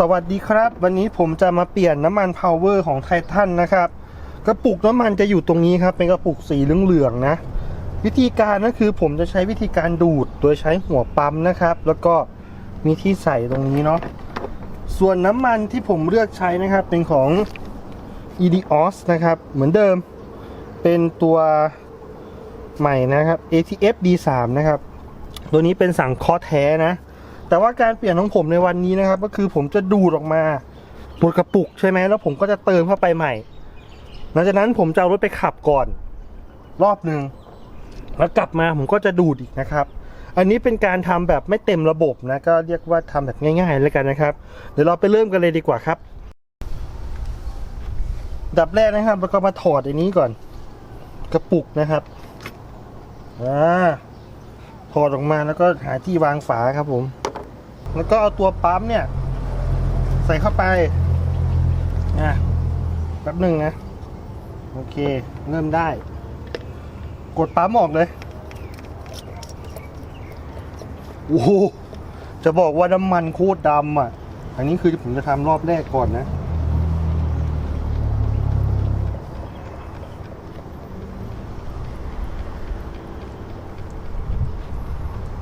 สวัสดีครับ วันนี้ผมจะมาเปลี่ยนน้ำมันพาวเวอร์ของไททันนะครับ กระปุกน้ำมันจะอยู่ตรงนี้ครับ เป็นกระปุกสีเหลืองๆนะ วิธีการก็คือผมจะใช้วิธีการดูดโดยใช้หัวปั๊มนะครับ แล้วก็มีที่ใส่ตรงนี้เนาะส่วนน้ำมันที่ผมเลือกใช้นะครับ เป็นของ EDOS นะครับ เหมือนเดิมเป็นตัวใหม่นะครับ ATF D3 นะครับ ตัวนี้เป็นสั่งคอแท้นะ แต่ว่าการเปลี่ยนของผมในวันนี้นะครับ ก็คือผมจะดูดออกมาหมดกระปุกใช่ไหมแล้วผมก็จะเติมเข้าไปใหม่ หลังจากนั้นผมจะเอารถไปขับก่อน รอบหนึ่งแล้วกลับมาผมก็จะดูดอีกนะครับ อันนี้เป็นการทำแบบไม่เต็มระบบนะก็เรียกว่าทำแบบง่ายๆแล้วกันนะครับ เดี๋ยวเราไปเริ่มกันเลยดีกว่าครับ ดับแรกนะครับเราก็มาถอดอันนี้ก่อน กระปุกนะครับอ่าถอดออกมาแล้วก็หาที่วางฝาครับผม แล้วก็เอาตัวปั๊มเนี่ย ใส่เข้าไปอะแป๊บหนึ่งนะ โอเค เริ่มได้ กดปั๊มออกเลยโอ้โหจะบอกว่าน้ำมันโคตรดำอะ อันนี้คือผมจะทำรอบแรกก่อนนะ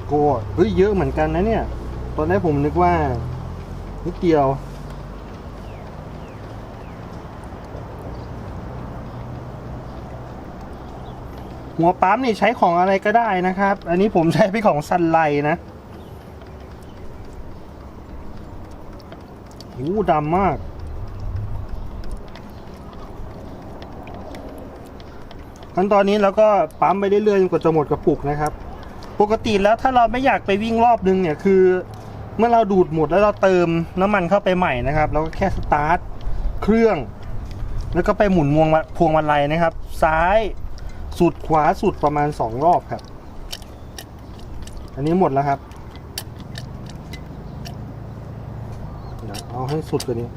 โกเฮ้ยเยอะเหมือนกันนะเนี่ย ตอนแรกผมนึกว่า นิดเดียว หัวปั๊มนี่ใช้ของอะไรก็ได้นะครับ อันนี้ผมใช้เป็นของซันไลนะโอ้ดำมากขั้นตอนนี้เราก็ปั๊มไปเรื่อยๆจนกว่าจะหมดกระปุกนะครับ ปกติแล้วถ้าเราไม่อยากไปวิ่งรอบนึงเนี่ยคือ เมื่อเราดูดหมดแล้วเราเติมน้ำมันเข้าไปใหม่นะครับเราก็แค่สตาร์ทเครื่อง แล้วก็ไปหมุนวงพวงมาลัยนะครับ ซ้ายสุดขวาสุดประมาณสองรอบครับ อันนี้หมดแล้วครับเดี๋ยวเอาให้สุดกว่านี้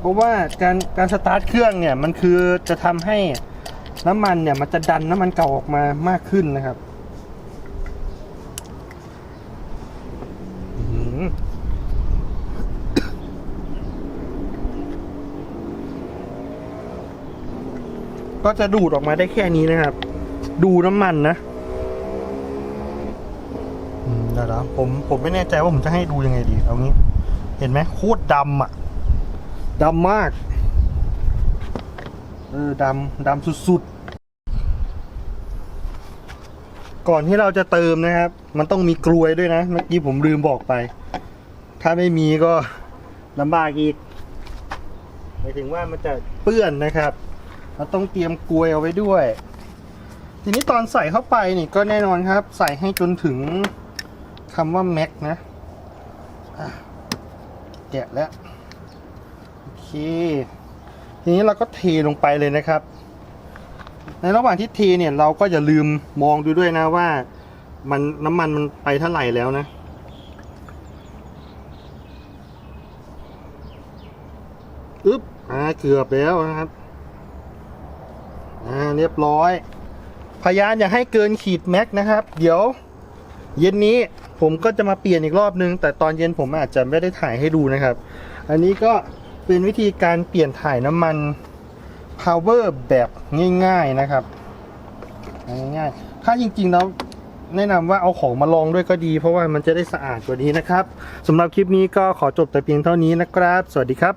เพราะว่าการการสตาร์ทเครื่องเนี่ยมันคือจะทำให้ น้ำมันเนี่ยมันจะดันน้ำมันเก่าออกมามากขึ้นนะครับอื้อหือก็จะดูดออกมาได้แค่นี้นะครับ ดูน้ำมันนะอืมเดี๋ยวนะผมผมไม่แน่ใจว่าผมจะให้ดูยังไงดี เอางี้ เห็นไหมโคตรดำอะดำมาก เออดำดำสุดๆ ก่อนที่เราจะเติมนะครับ มันต้องมีกลวยด้วยนะ เมื่อกี้ผมลืมบอกไป ถ้าไม่มีก็ลำบากอีกหมายถึงว่ามันจะเปื้อนนะครับเราต้องเตรียมกลวยเอาไว้ด้วย ทีนี้ตอนใส่เข้าไปนี่ก็แน่นอนครับ ใส่ให้จนถึงคำว่าแม็กนะอะแกะแล้ว โอเค ทีนี้เราก็เทลงไปเลยนะครับ ในระหว่างที่เทเนี่ยเราก็อย่าลืมมองดูด้วยนะว่า มันน้ำมันมันไปเท่าไหร่แล้วนะอึ๊บอ่าเกือบแล้วนะครับอ่าเรียบร้อย พยายามอย่าให้เกินขีดแม็กนะครับ เดี๋ยว เย็นนี้ผมก็จะมาเปลี่ยนอีกรอบนึง แต่ตอนเย็นผมอาจจะไม่ได้ถ่ายให้ดูนะครับ อันนี้ก็ เป็นวิธีการเปลี่ยนถ่ายน้ำมัน power แบบง่าย ๆนะครับ ง่ายๆ ถ้าจริงๆแล้วแนะนำว่าเอาของมาลองด้วยก็ดี เพราะว่ามันจะได้สะอาดกว่านี้นะครับสำหรับคลิปนี้ก็ขอจบแต่เพียงเท่านี้นะครับ สวัสดีครับ